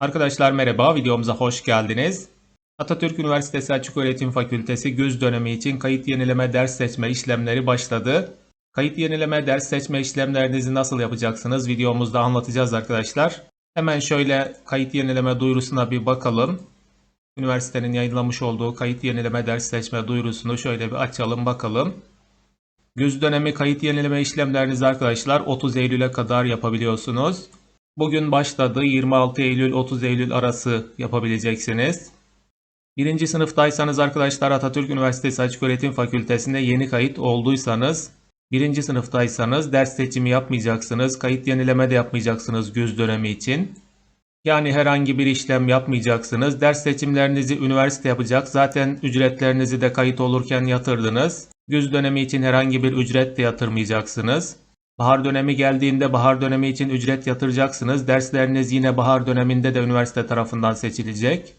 Arkadaşlar merhaba, videomuza hoş geldiniz. Atatürk Üniversitesi Açıköğretim Fakültesi güz dönemi için kayıt yenileme ders seçme işlemleri başladı. Kayıt yenileme ders seçme işlemlerinizi nasıl yapacaksınız videomuzda anlatacağız arkadaşlar. Hemen şöyle kayıt yenileme duyurusuna bir bakalım. Üniversitenin yayınlamış olduğu kayıt yenileme ders seçme duyurusunu şöyle bir açalım bakalım. Güz dönemi kayıt yenileme işlemlerinizi arkadaşlar 30 Eylül'e kadar yapabiliyorsunuz. Bugün başladı. 26 Eylül 30 Eylül arası yapabileceksiniz. Birinci sınıftaysanız arkadaşlar Atatürk Üniversitesi Açıköğretim Fakültesinde yeni kayıt olduysanız birinci sınıftaysanız ders seçimi yapmayacaksınız. Kayıt yenileme de yapmayacaksınız güz dönemi için. Yani herhangi bir işlem yapmayacaksınız. Ders seçimlerinizi üniversite yapacak. Zaten ücretlerinizi de kayıt olurken yatırdınız. Güz dönemi için herhangi bir ücret de yatırmayacaksınız. Bahar dönemi geldiğinde bahar dönemi için ücret yatıracaksınız. Dersleriniz yine bahar döneminde de üniversite tarafından seçilecek.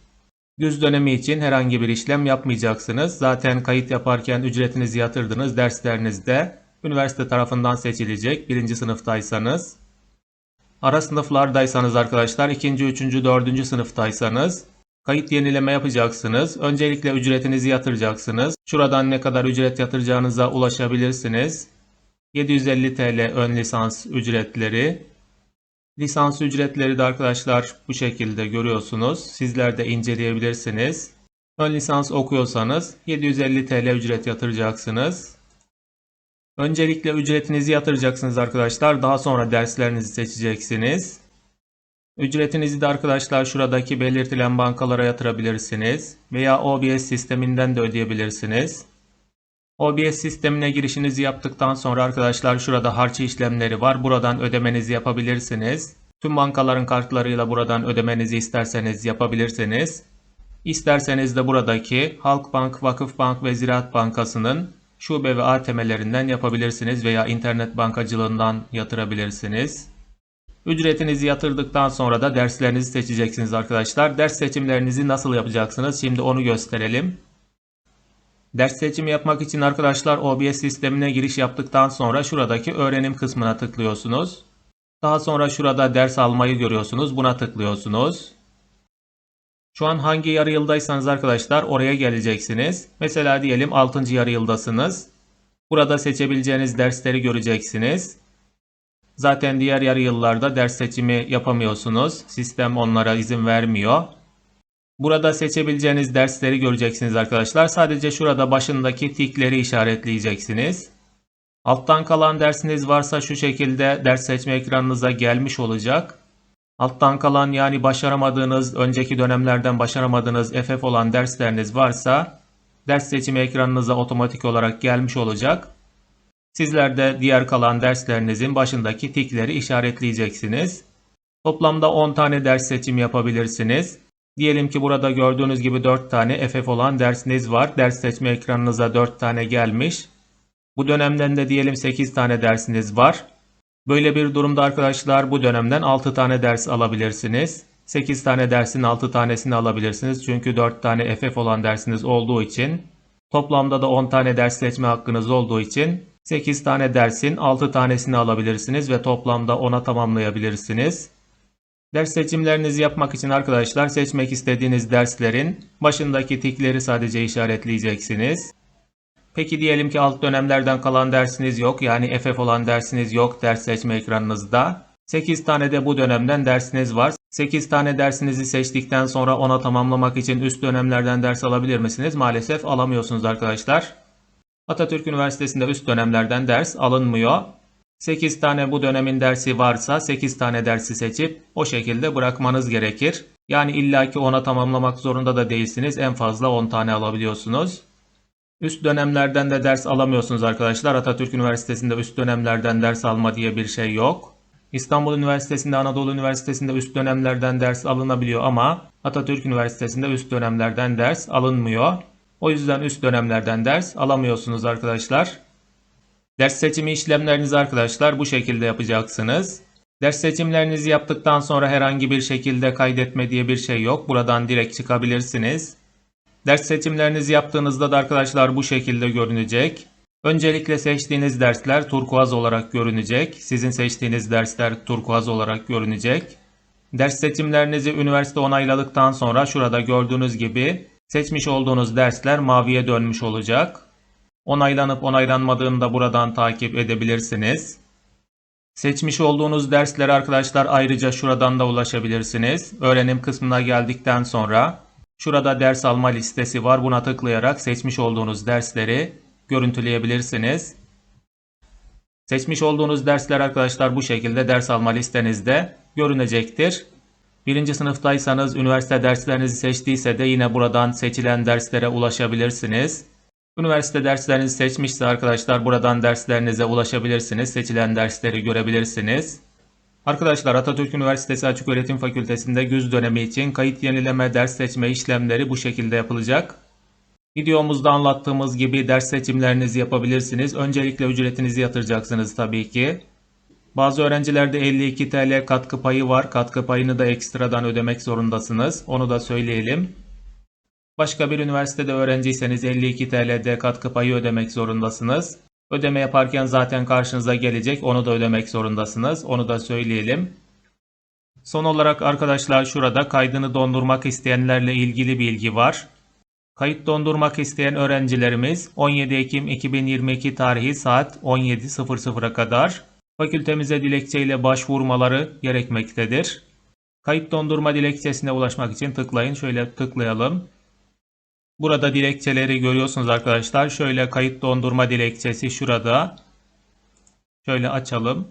Güz dönemi için herhangi bir işlem yapmayacaksınız. Zaten kayıt yaparken ücretinizi yatırdınız. Dersleriniz de üniversite tarafından seçilecek. Birinci sınıftaysanız. Ara sınıflardaysanız arkadaşlar, ikinci, üçüncü, dördüncü sınıftaysanız kayıt yenileme yapacaksınız. Öncelikle ücretinizi yatıracaksınız. Şuradan ne kadar ücret yatıracağınıza ulaşabilirsiniz. 750 TL ön lisans ücretleri. Lisans ücretleri de arkadaşlar bu şekilde görüyorsunuz. Sizler de inceleyebilirsiniz. Ön lisans okuyorsanız 750 TL ücret yatıracaksınız. Öncelikle ücretinizi yatıracaksınız arkadaşlar. Daha sonra derslerinizi seçeceksiniz. Ücretinizi de arkadaşlar şuradaki belirtilen bankalara yatırabilirsiniz. Veya OBS sisteminden de ödeyebilirsiniz. OBS sistemine girişinizi yaptıktan sonra arkadaşlar şurada harcı işlemleri var. Buradan ödemenizi yapabilirsiniz. Tüm bankaların kartlarıyla buradan ödemenizi isterseniz yapabilirsiniz. İsterseniz de buradaki Halkbank, Vakıfbank ve Ziraat Bankası'nın şube ve ATM'lerinden yapabilirsiniz veya internet bankacılığından yatırabilirsiniz. Ücretinizi yatırdıktan sonra da derslerinizi seçeceksiniz arkadaşlar. Ders seçimlerinizi nasıl yapacaksınız? Şimdi onu gösterelim. Ders seçimi yapmak için arkadaşlar OBS sistemine giriş yaptıktan sonra şuradaki öğrenim kısmına tıklıyorsunuz. Daha sonra şurada ders almayı görüyorsunuz. Buna tıklıyorsunuz. Şu an hangi yarı yıldaysanız arkadaşlar oraya geleceksiniz. Mesela diyelim 6. yarı yıldasınız. Burada seçebileceğiniz dersleri göreceksiniz. Zaten diğer yarı yıllarda ders seçimi yapamıyorsunuz. Sistem onlara izin vermiyor. Burada seçebileceğiniz dersleri göreceksiniz arkadaşlar. Sadece şurada başındaki tikleri işaretleyeceksiniz. Alttan kalan dersiniz varsa şu şekilde ders seçme ekranınıza gelmiş olacak. Alttan kalan yani başaramadığınız, önceki dönemlerden başaramadığınız FF olan dersleriniz varsa ders seçimi ekranınıza otomatik olarak gelmiş olacak. Sizler de diğer kalan derslerinizin başındaki tikleri işaretleyeceksiniz. Toplamda 10 tane ders seçimi yapabilirsiniz. Diyelim ki burada gördüğünüz gibi 4 tane FF olan dersiniz var. Ders seçme ekranınıza 4 tane gelmiş. Bu dönemden de diyelim 8 tane dersiniz var. Böyle bir durumda arkadaşlar bu dönemden 6 tane ders alabilirsiniz. 8 tane dersin 6 tanesini alabilirsiniz. Çünkü 4 tane FF olan dersiniz olduğu için. Toplamda da 10 tane ders seçme hakkınız olduğu için 8 tane dersin 6 tanesini alabilirsiniz ve toplamda 10'a tamamlayabilirsiniz. Ders seçimlerinizi yapmak için arkadaşlar seçmek istediğiniz derslerin başındaki tikleri sadece işaretleyeceksiniz. Peki diyelim ki alt dönemlerden kalan dersiniz yok yani FF olan dersiniz yok ders seçme ekranınızda. 8 tane de bu dönemden dersiniz var. 8 tane dersinizi seçtikten sonra ona tamamlamak için üst dönemlerden ders alabilir misiniz? Maalesef alamıyorsunuz arkadaşlar. Atatürk Üniversitesi'nde üst dönemlerden ders alınmıyor. 8 tane bu dönemin dersi varsa 8 tane dersi seçip o şekilde bırakmanız gerekir. Yani illaki ona tamamlamak zorunda da değilsiniz. En fazla 10 tane alabiliyorsunuz. Üst dönemlerden de ders alamıyorsunuz arkadaşlar. Atatürk Üniversitesi'nde üst dönemlerden ders alma diye bir şey yok. İstanbul Üniversitesi'nde, Anadolu Üniversitesi'nde üst dönemlerden ders alınabiliyor ama Atatürk Üniversitesi'nde üst dönemlerden ders alınmıyor. O yüzden üst dönemlerden ders alamıyorsunuz arkadaşlar. Ders seçimi işlemlerinizi arkadaşlar bu şekilde yapacaksınız. Ders seçimlerinizi yaptıktan sonra herhangi bir şekilde kaydetme diye bir şey yok. Buradan direkt çıkabilirsiniz. Ders seçimlerinizi yaptığınızda da arkadaşlar bu şekilde görünecek. Öncelikle seçtiğiniz dersler turkuaz olarak görünecek. Sizin seçtiğiniz dersler turkuaz olarak görünecek. Ders seçimlerinizi üniversite onayladıktan sonra şurada gördüğünüz gibi seçmiş olduğunuz dersler maviye dönmüş olacak. Onaylanıp onaylanmadığını da buradan takip edebilirsiniz. Seçmiş olduğunuz derslere arkadaşlar ayrıca şuradan da ulaşabilirsiniz. Öğrenim kısmına geldikten sonra şurada ders alma listesi var. Buna tıklayarak seçmiş olduğunuz dersleri görüntüleyebilirsiniz. Seçmiş olduğunuz dersler arkadaşlar bu şekilde ders alma listenizde görünecektir. Birinci sınıftaysanız üniversite derslerinizi seçtiyse de yine buradan seçilen derslere ulaşabilirsiniz. Üniversite derslerinizi seçmişse arkadaşlar buradan derslerinize ulaşabilirsiniz. Seçilen dersleri görebilirsiniz. Arkadaşlar Atatürk Üniversitesi Açıköğretim Fakültesi'nde güz dönemi için kayıt yenileme ders seçme işlemleri bu şekilde yapılacak. Videomuzda anlattığımız gibi ders seçimlerinizi yapabilirsiniz. Öncelikle ücretinizi yatıracaksınız tabii ki. Bazı öğrencilerde 52 TL katkı payı var. Katkı payını da ekstradan ödemek zorundasınız. Onu da söyleyelim. Başka bir üniversitede öğrenciyseniz 52 TL'de katkı payı ödemek zorundasınız. Ödeme yaparken zaten karşınıza gelecek. Onu da ödemek zorundasınız. Onu da söyleyelim. Son olarak arkadaşlar şurada kaydını dondurmak isteyenlerle ilgili bilgi var. Kayıt dondurmak isteyen öğrencilerimiz 17 Ekim 2022 tarihi saat 17.00'a kadar fakültemize dilekçeyle başvurmaları gerekmektedir. Kayıt dondurma dilekçesine ulaşmak için tıklayın. Şöyle tıklayalım. Burada dilekçeleri görüyorsunuz arkadaşlar. Şöyle kayıt dondurma dilekçesi şurada. Şöyle açalım.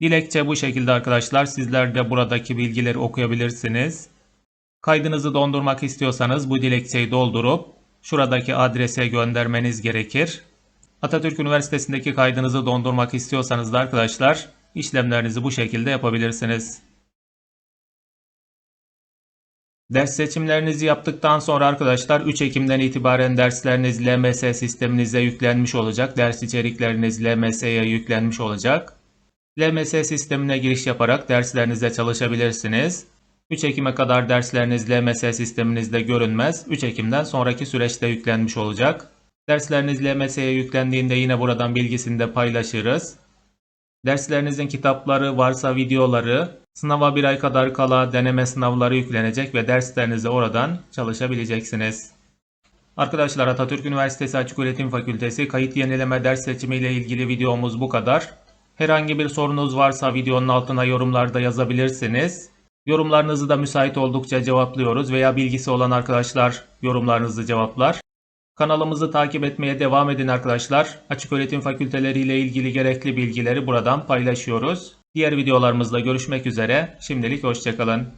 Dilekçe bu şekilde arkadaşlar. Sizler de buradaki bilgileri okuyabilirsiniz. Kaydınızı dondurmak istiyorsanız bu dilekçeyi doldurup şuradaki adrese göndermeniz gerekir. Atatürk Üniversitesi'ndeki kaydınızı dondurmak istiyorsanız da arkadaşlar işlemlerinizi bu şekilde yapabilirsiniz. Ders seçimlerinizi yaptıktan sonra arkadaşlar 3 Ekim'den itibaren dersleriniz LMS sisteminize yüklenmiş olacak. Ders içerikleriniz LMS'ye yüklenmiş olacak. LMS sistemine giriş yaparak derslerinize çalışabilirsiniz. 3 Ekim'e kadar dersleriniz LMS sisteminizde görünmez. 3 Ekim'den sonraki süreçte yüklenmiş olacak. Dersleriniz LMS'ye yüklendiğinde yine buradan bilgisini de paylaşırız. Derslerinizin kitapları varsa videoları, sınava bir ay kadar kala deneme sınavları yüklenecek ve derslerinizi oradan çalışabileceksiniz. Arkadaşlar Atatürk Üniversitesi Açıköğretim Fakültesi kayıt yenileme ders seçimi ile ilgili videomuz bu kadar. Herhangi bir sorunuz varsa videonun altına yorumlarda yazabilirsiniz. Yorumlarınızı da müsait oldukça cevaplıyoruz veya bilgisi olan arkadaşlar yorumlarınızı cevaplar. Kanalımızı takip etmeye devam edin arkadaşlar. Açıköğretim fakülteleri ile ilgili gerekli bilgileri buradan paylaşıyoruz. Diğer videolarımızda görüşmek üzere. Şimdilik hoşçakalın.